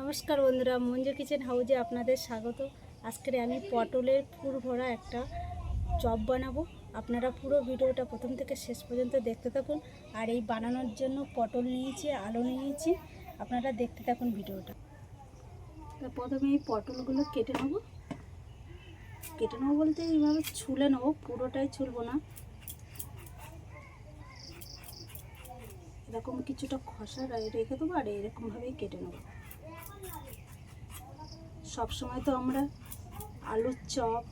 নমস্কার বন্ধুরা, মঞ্জু কিচেন হাউজে আপনাদের স্বাগত। আজকের আমি পটলের পুর ভরা একটা চপ বানাবো। আপনারা পুরো ভিডিওটা প্রথম থেকে শেষ পর্যন্ত দেখতে থাকুন। আর এই বানানোর জন্য পটল নিয়েছি, আলু নিয়েছি। আপনারা দেখতে থাকুন ভিডিওটা। প্রথমে এই পটলগুলো কেটে নেব। কেটে নেব বলতে এইভাবে ছুলে নেব, পুরোটাই ছুলবো না। এরকম কিছুটা খসা রেখে দেবো আর এরকমভাবেই কেটে নেব। সব সময় তো আমরা আলুর চপ,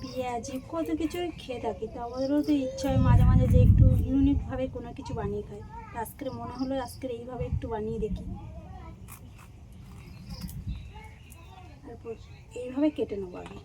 পেঁয়াজি, কত কিছুই খেয়ে থাকি। তো আমাদেরও তো ইচ্ছা হয় মাঝে মাঝে যে একটু ইউনিকভাবে কোনো কিছু বানিয়ে খাই। আজকের মনে হলো আজকের এইভাবে একটু বানিয়ে দেখি। তারপর এইভাবে কেটে নেব আগে।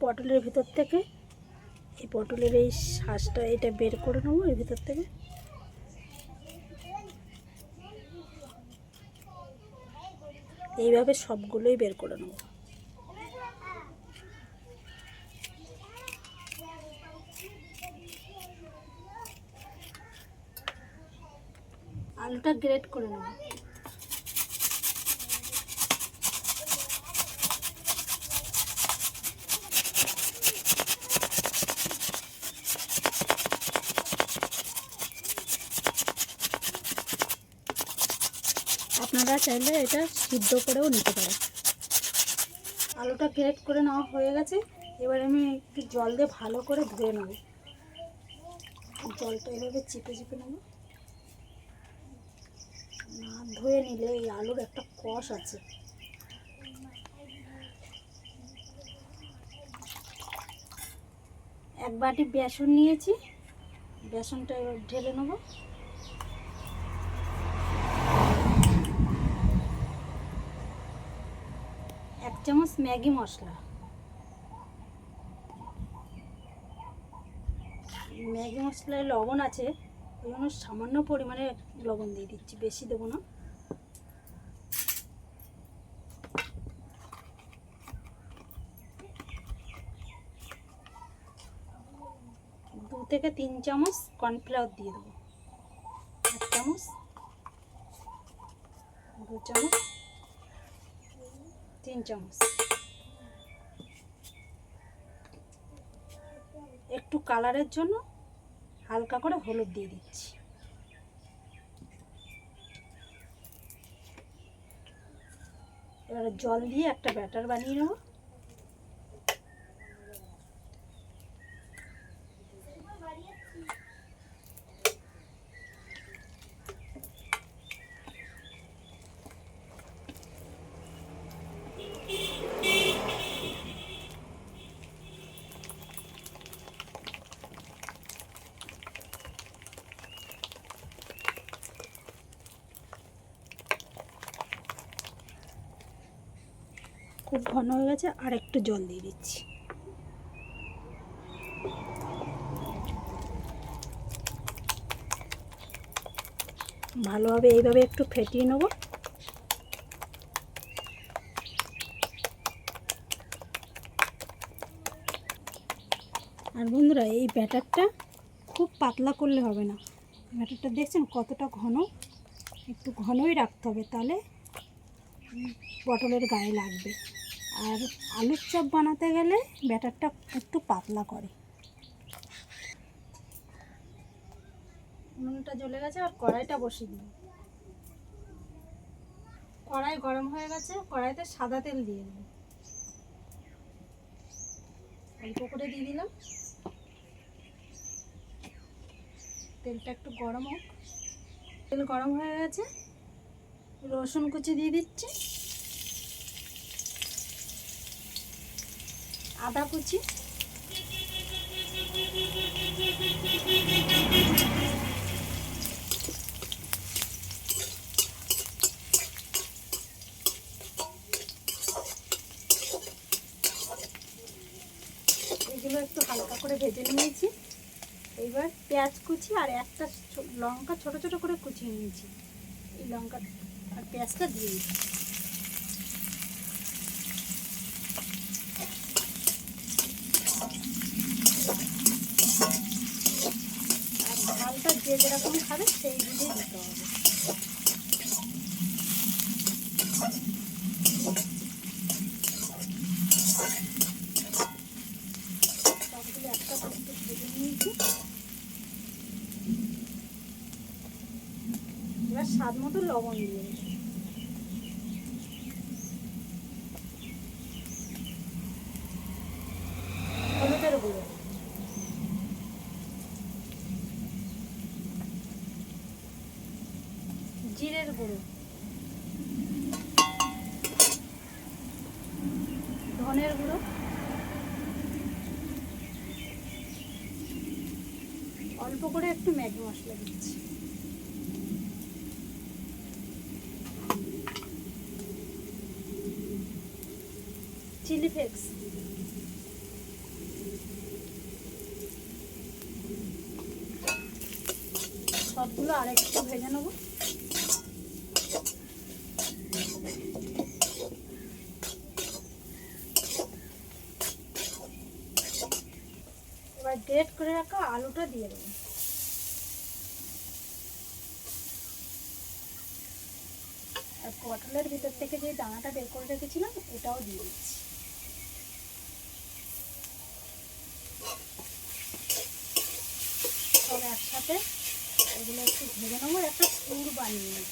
পটলের ভিতর থেকে এই পটলের এই শ্বাসটা এটা বের করে নেব এর ভিতর থেকে। এইভাবে সবগুলোই বের করে নেব। আলুটা গ্রেট করে নেব। আপনারা চাইলে এটা সিদ্ধ করেও নিতে পারেন আলুটা গ্রেট করে নেওয়া হয়ে গেছে। এবার আমি একটু জল দিয়ে ভালো করে ধুয়ে নেব। জলটা এভাবে চিপে চিপে নেব। না, ধুয়ে নিলে এই আলুর একটা কষ আছে। এক বাটি বেসন নিয়েছি। বেসনটা এবার ঢেলে নেব। চামচ ম্যাগি মশলা। ম্যাগি মশলায় লবণ আছে, ওই জন্য সামান্য পরিমাণে লবণ দিয়ে দিচ্ছি, বেশি দেবো না। দু থেকে তিন চামচ কর্নফ্লাওয়ার দিয়ে দেবো। এক চামচ, দু চামচ তিন চামচ একটু কালারের জন্য হালকা করে হলুদ দিয়ে দিচ্ছি। এবারে জল দিয়ে একটা ব্যাটার বানিয়ে নেব। ঘন হয়ে গেছে, আর একটু জল দিয়ে দিচ্ছি। ভালোভাবে এইভাবে একটু ফেটিয়ে নেব। আর বন্ধুরা, এই ব্যাটারটা খুব পাতলা করলে হবে না। ব্যাটারটা দেখছেন কতটা ঘন? একটু ঘনই রাখতে হবে, তাহলে পটলের গায়ে লাগবে। আর আলুর চপ বানাতে গেলে ব্যাটারটা একটু পাতলা করে। উনুনটা জ্বলে গেছে আর কড়াইটা বসিয়ে দিই কড়াই গরম হয়ে গেছে, কড়াইতে সাদা তেল দিয়ে দিই অল্প করে দিয়ে দিলাম। তেলটা একটু গরম হোক। তেল গরম হয়ে গেছে। রসুন কুচি দিয়ে দিচ্ছি। আদা কুচি। এগুলো একটু হালকা করে ভেজে নিয়েছি। এইবার পেঁয়াজ কুচি আর একটা লঙ্কা ছোট ছোট করে কুচিয়ে নিয়েছি। এই লঙ্কা আর পেঁয়াজটা দিয়ে দিচ্ছি। যে যেরকম খাবে সেই বুঝে দিতে হবে। এবার স্বাদ মতো লবণ দিয়ে দেবো হলুদের গুঁড়ো জিরের গুঁড়ো ধনের গুঁড়ো। অল্প করে একটু ম্যাগি মশলা দিচ্ছি। Chilli flakes. সবগুলো আরেকটু ভেজে নেব এবার গ্রেট করে রাখা আলুটা দিয়ে দেবো। আর পটলের ভিতর থেকে যে দানাটা বের করে রেখেছিলাম, এটাও দিয়ে দিচ্ছি। সব একসাথে এগুলো একটু ভেজে নেব, একটা পুর বানিয়ে নেব।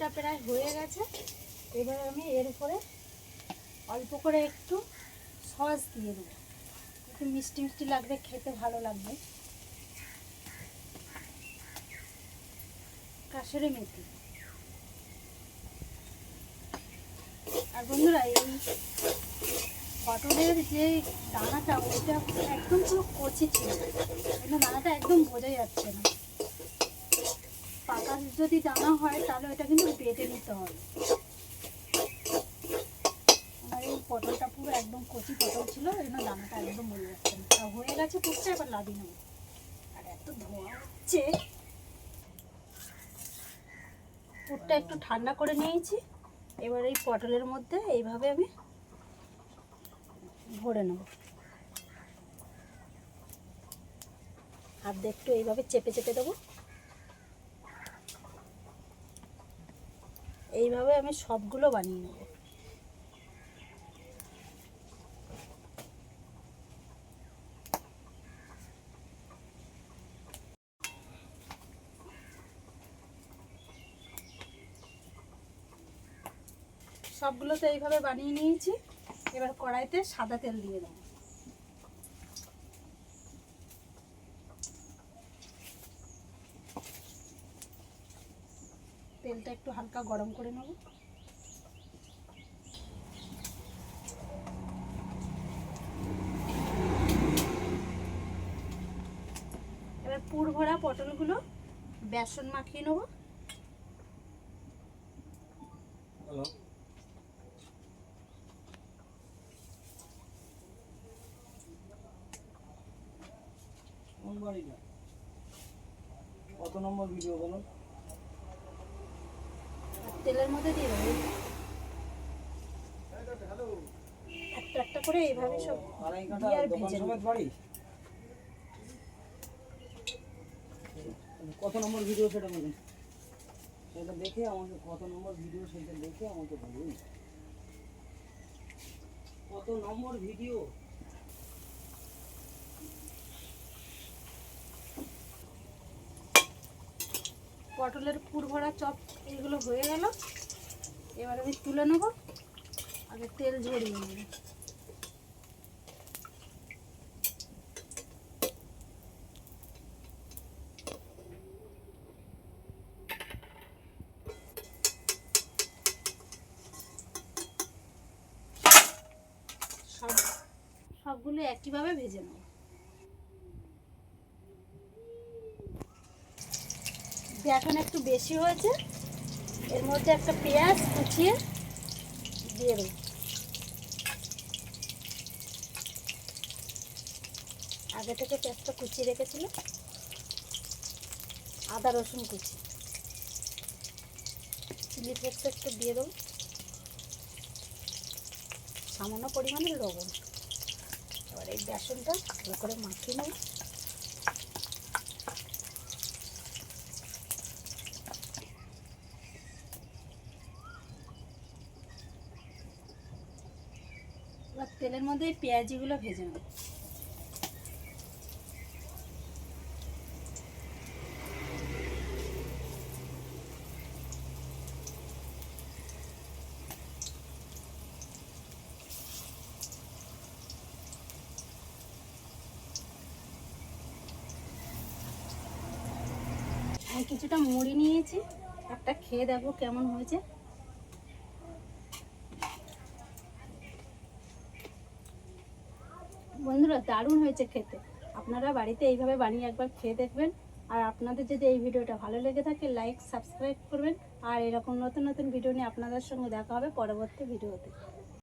পুরটা প্রায় হয়ে গেছে। এবার আমি এর উপরে অল্প করে একটু সস দিয়ে দেবো। একটু মিষ্টি মিষ্টি লাগবে, খেতে ভালো লাগবে। কাশরে মেথি। আর বন্ধুরা, এই পটলের যে দানাটা, ওইটা একদম পুরো কচি ছিল। দানাটা একদম বোঝা যাচ্ছে না। পাকা যদি দানা হয়, তাহলে ওটা কিন্তু বেটে নিতে হবে। আমার এই পটলটা পুরো একদম কচি পটল ছিল, এই দানাটা একদম বোঝা যাচ্ছে না। হয়ে গেছে পুরটা এবার লাদি নেব। আর এত ধোয়া হচ্ছে। পুরটা একটু ঠান্ডা করে নিয়েছি। এবার এই পটলের মধ্যে এইভাবে আমি ভরে নেব। হাত একটু এইভাবে চেপে চেপে দেবো। এইভাবে আমি সবগুলো বানিয়ে নেব। সবগুলো তো এইভাবে বানিয়ে নিয়েছি। এবার কড়াইতে সাদা তেল দিয়ে দেবো। তেলটা একটু হালকা গরম করে নেব। এবার পুর ভরা পটলগুলো বেসন মাখিয়ে নেব। কোন কত নম্বর ভিডিও বলো? তেলের মধ্যে দিয়ে দেবো। একটা একটা করে এইভাবে সব দিয়ে আর ভেজে। কত নম্বর ভিডিও সেটা বলুন। সেটা দেখে আমাকে, কত নম্বর ভিডিও সেটা দেখে আমাকে বলুন। কত নম্বর ভিডিও পটলের পুর ভরা চপ এগুলো হয়ে গেল। এবার আমি তুলে নেব। আগে তেল ঝরিয়ে নেব। সব সবগুলো একইভাবে ভেজে নেব। বেসন একটু বেশি হয়েছে, এর মধ্যে একটা পেঁয়াজ কুচিয়ে দিয়ে দেবো। আগে থেকে পেঁয়াজটা কুচিয়ে রেখেছিল আদা রসুন কুচি। চিলি ফ্লেক্স একটু দিয়ে দেবো। সামান্য পরিমাণে লবণ। এবার এই বেসনটা ভালো করে মাখিয়ে নেব এবার তেলের মধ্যে পেঁয়াজিগুলো ভেজে নেব। কিছুটা মুড়ি নিয়েছি একটা খেয়ে দেখো কেমন হয়েছে। বন্ধুরা, দারুণ হয়েছে খেতে। আপনারা বাড়িতে এইভাবে বানিয়ে একবার খেয়ে দেখবেন। আর আপনাদের যদি এই ভিডিওটা ভালো লেগে থাকে লাইক সাবস্ক্রাইব করবেন। আর এরকম নতুন নতুন ভিডিও নিয়ে আপনাদের সঙ্গে দেখা হবে পরবর্তী ভিডিওতে